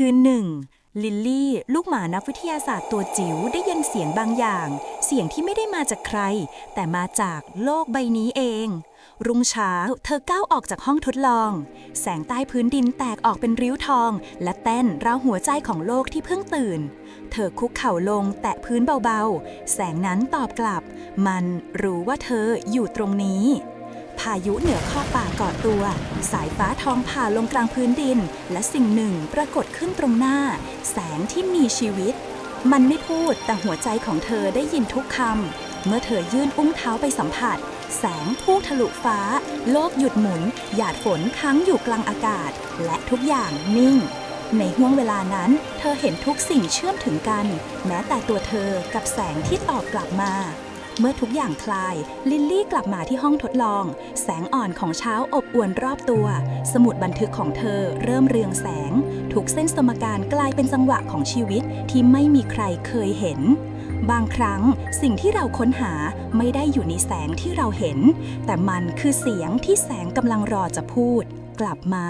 คืนหนึ่งลิลลี่ ลูกหมานักวิทยาศาสตร์ตัวจิ๋วได้ยินเสียงบางอย่าง เสียงที่ไม่ได้มาจากใคร แต่มาจากโลกใบนี้เอง รุ่งเช้า เธอก้าวออกจากห้องทดลอง แสงใต้พื้นดินแตกออกเป็นริ้วทอง และเต้นราวหัวใจของโลกที่เพิ่งตื่น เธอคุกเข่าลงแตะพื้นเบาๆ แสงนั้นตอบกลับ มันรู้ว่าเธออยู่ตรงนี้ พายุเหนือขอป่ากอตัว สายฟ้าทองผ่าลงกลางพื้นดิน และสิ่งหนึ่งปรากฏขึ้นตรงหน้า แสงที่มีชีวิต มันไม่พูดแต่หัวใจของเธอได้ยินทุกคำ เมื่อเธอยื่นอุ้งเท้าไปสัมผัส แสงพุ่งทะลุฟ้า โลกหยุดหมุน หยาดฝนค้างอยู่กลางอากาศ และทุกอย่างนิ่งในห่วงเวลานั้น เธอเห็นทุกสิ่งเชื่อมถึงกัน แม้แต่ตัวเธอกับแสงที่ตอบกลับมา เมื่อทุกอย่างคลาย ลิลลี่กลับมาที่ห้องทดลอง แสงอ่อนของเช้าอบอวนรอบตัว สมุดบันทึกของเธอเริ่มเรืองแสงทุกเส้นสมการกลายเป็นจังหวะของชีวิตที่ไม่มีใครเคยเห็น บางครั้งสิ่งที่เราค้นหาไม่ได้อยู่ในแสงที่เราเห็น แต่มันคือเสียงที่แสงกำลังรอจะพูด กลับมา